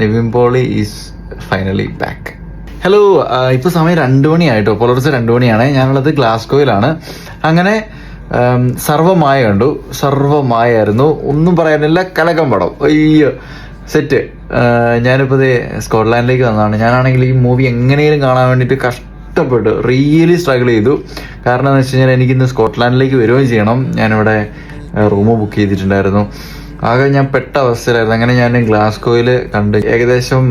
Nivin Pauly is finally back. Hello ഇപ്പൊ സമയം രണ്ടു മണിയായിട്ടോ? പുലർച്ചെ രണ്ടു മണിയാണ്. ഞാനുള്ളത് ഗ്ലാസ്കോയിലാണ് അങ്ങനെ സർവമായ കണ്ടു. സർവമായായിരുന്നു ഒന്നും പറയാനില്ല. കലകം പടം. അയ്യോ സെറ്റ്. ഞാനിപ്പോ ദേ സ്കോട്ട്ലാൻഡിലേക്ക് വന്നതാണ്. ഞാനാണെങ്കിൽ ഈ മൂവി എങ്ങനെയും കാണാൻ വേണ്ടിയിട്ട് കഷ്ടപ്പെട്ടു റിയലി സ്ട്രഗിൾ ചെയ്തു. കാരണം എന്ന് വെച്ച് കഴിഞ്ഞാൽ എനിക്കിന്ന് സ്കോട്ട്ലാൻഡിലേക്ക് വരികയും ചെയ്യണം. ഞാനിവിടെ റൂം ബുക്ക് ചെയ്തിട്ടുണ്ടായിരുന്നു. ആകെ ഞാൻ പെട്ട അവസ്ഥയിലായിരുന്നു. അങ്ങനെ ഞാൻ ഗ്ലാസ്കോയിൽ കണ്ട് ഏകദേശം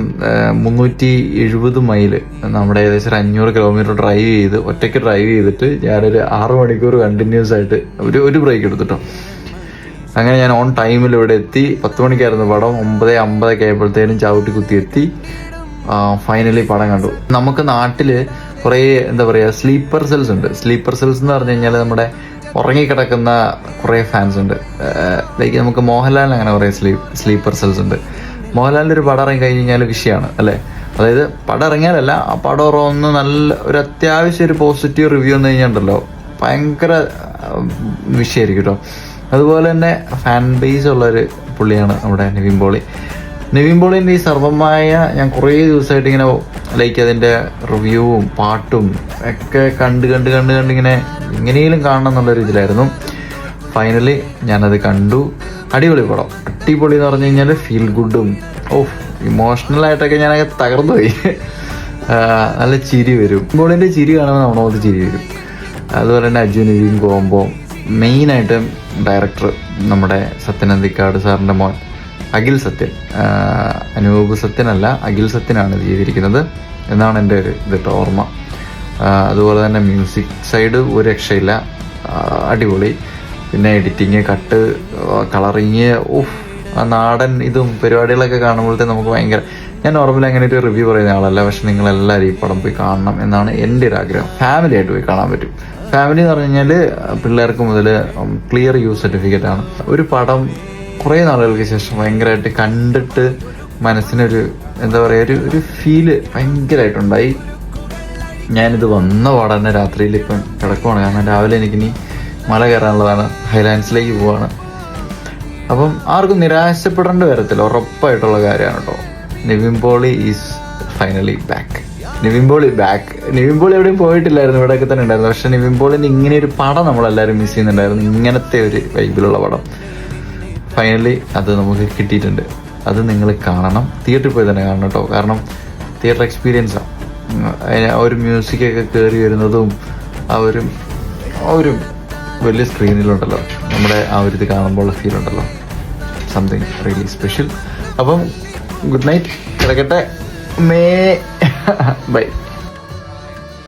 മുന്നൂറ്റി എഴുപത് മൈൽ നമ്മുടെ ഏകദേശം അഞ്ഞൂറ് കിലോമീറ്റർ ഡ്രൈവ് ചെയ്ത് ഒറ്റയ്ക്ക് ഡ്രൈവ് ചെയ്തിട്ട് ഞാനൊരു ആറ് മണിക്കൂർ കണ്ടിന്യൂസ് ആയിട്ട് ഒരു ഒരു ബ്രേക്ക് എടുത്തിട്ടോ. അങ്ങനെ ഞാൻ ഓൺ ടൈമിൽ ഇവിടെ എത്തി. പത്ത് മണിക്കായിരുന്നു പടം. ഒമ്പത് അമ്പതൊക്കെ ആയപ്പോഴത്തേനും ചവിട്ടി കുത്തി എത്തി ഫൈനലി പടം കണ്ടു. നമുക്ക് നാട്ടിൽ കുറേ എന്താ പറയുക സ്ലീപ്പർ സെൽസ് ഉണ്ട്. സ്ലീപ്പർ സെൽസ് എന്ന് പറഞ്ഞു കഴിഞ്ഞാൽ നമ്മുടെ ഉറങ്ങിക്കിടക്കുന്ന കുറേ ഫാൻസ് ഉണ്ട്. ലൈക്ക് നമുക്ക് മോഹൻലാലിന് അങ്ങനെ കുറേ സ്ലീപ് സ്ലീപ്പർ സെൽസ് ഉണ്ട്. മോഹൻലാലിന്റെ ഒരു പടം ഇറങ്ങി കഴിഞ്ഞ് കഴിഞ്ഞാൽ വിഷയമാണ് അല്ലേ? അതായത് പടം ഇറങ്ങിയാലല്ല ആ പടം ഉറങ്ങുന്ന നല്ല ഒരു അത്യാവശ്യം ഒരു പോസിറ്റീവ് റിവ്യൂ എന്ന് കഴിഞ്ഞിട്ടുണ്ടല്ലോ ഭയങ്കര വിഷയമായിരിക്കും കേട്ടോ അതുപോലെ തന്നെ ഫാൻ ബേസ് ഉള്ളൊരു പുള്ളിയാണ് നമ്മുടെ നിവിൻ പോളി. നിവിൻ പോളിന്റെ ഈ സർവമായ ഞാൻ കുറേ ദിവസമായിട്ട് ഇങ്ങനെ ലൈക്ക് അതിന്റെ റിവ്യൂവും പാട്ടും ഒക്കെ കണ്ട് കണ്ട് കണ്ട് കണ്ട് ഇങ്ങനെ എങ്ങനെയും കാണണം എന്നുള്ളൊരു ഇതിലായിരുന്നു. ഫൈനലി ഞാനത് കണ്ടു. അടിപൊളി പടം. അടിപൊളി എന്ന് പറഞ്ഞു കഴിഞ്ഞാൽ ഫീൽ ഗുഡും ഓ ഇമോഷണൽ ആയിട്ടൊക്കെ ഞാനൊക്കെ തകർന്നു പോയി. നല്ല ചിരി വരും. ബോളിന്റെ ചിരി കാണുമ്പോൾ നമ്മളത് ചിരി വരും. അതുപോലെ തന്നെ അജു നിവിൻ കോംബോ മെയിനായിട്ട് ഡയറക്ടർ നമ്മുടെ സത്യനന്ദിക്കാട് സാറിന്റെ മോൻ. അഖിൽ സത്യൻ. അനൂപ് സത്യനല്ല അഖിൽ സത്യനാണ് ഇത് ചെയ്തിരിക്കുന്നത് എന്നാണ് എന്റെ ഒരു ഇതിട്ട് ഓർമ്മ. അതുപോലെ തന്നെ മ്യൂസിക് സൈഡ് ഒരു രക്ഷയില്ല. അടിപൊളി. പിന്നെ എഡിറ്റിങ് കട്ട് കളറിങ് ഓഫ് നാടൻ ഇതും പരിപാടികളൊക്കെ കാണുമ്പോഴത്തെ നമുക്ക് ഭയങ്കര ഞാൻ നോർമലി അങ്ങനെ ഒരു റിവ്യൂ പറയുന്ന ആളല്ല പക്ഷെ നിങ്ങൾ എല്ലാവരും ഈ പടം പോയി കാണണം എന്നാണ് എന്റെ ഒരു ആഗ്രഹം. ഫാമിലി ആയിട്ട് പോയി കാണാൻ പറ്റും. ഫാമിലി എന്ന് പറഞ്ഞു കഴിഞ്ഞാൽ പിള്ളേർക്ക് മുതൽ ക്ലിയർ യൂസ് സർട്ടിഫിക്കറ്റ് ആണ്. ഒരു പടം കുറേ നാളുകൾക്ക് ശേഷം ഭയങ്കരമായിട്ട് കണ്ടിട്ട് മനസ്സിനൊരു എന്താ പറയുക ഒരു ഒരു ഫീൽ ഭയങ്കരമായിട്ടുണ്ടായി. ഞാനിത് വന്ന പാടന്നെ രാത്രിയിൽ ഇപ്പം കിടക്കുവാണ്. കാരണം രാവിലെ എനിക്കിനി മല കയറാനുള്ളതാണ്. ഹൈലാൻഡ്സിലേക്ക് പോവാണ്. അപ്പം ആർക്കും നിരാശപ്പെടേണ്ടി വരത്തില്ല ഉറപ്പായിട്ടുള്ള കാര്യമാണ് കേട്ടോ Nivin Pauly is finally back Nivin Pauly back Nivin Pauly എവിടെയും പോയിട്ടില്ലായിരുന്നു. ഇവിടെയൊക്കെ തന്നെ ഉണ്ടായിരുന്നു. പക്ഷെ നിവിൻ ഇങ്ങനെ ഒരു പടം നമ്മളെല്ലാവരും മിസ് ചെയ്യുന്നുണ്ടായിരുന്നു. ഇങ്ങനത്തെ ഒരു വൈബിലുള്ള പടം. ഫൈനലി അത് നമുക്ക് കിട്ടിയിട്ടുണ്ട്. അത് നിങ്ങൾ കാണണം. തിയേറ്ററിൽ പോയി തന്നെ കാണണം കേട്ടോ. കാരണം തിയേറ്റർ എക്സ്പീരിയൻസാണ് ഒരു മ്യൂസിക്കൊക്കെ കയറി വരുന്നതും ആ ഒരു ആ ഒരു വലിയ സ്ക്രീനിലുണ്ടല്ലോ നമ്മുടെ ആ ഒരു ഇത് കാണുമ്പോൾ ഫീൽ ഉണ്ടല്ലോ. സംതിങ് റിയലി സ്പെഷ്യൽ അപ്പം ഗുഡ് നൈറ്റ് കിടക്കട്ടെ. മേ ബൈ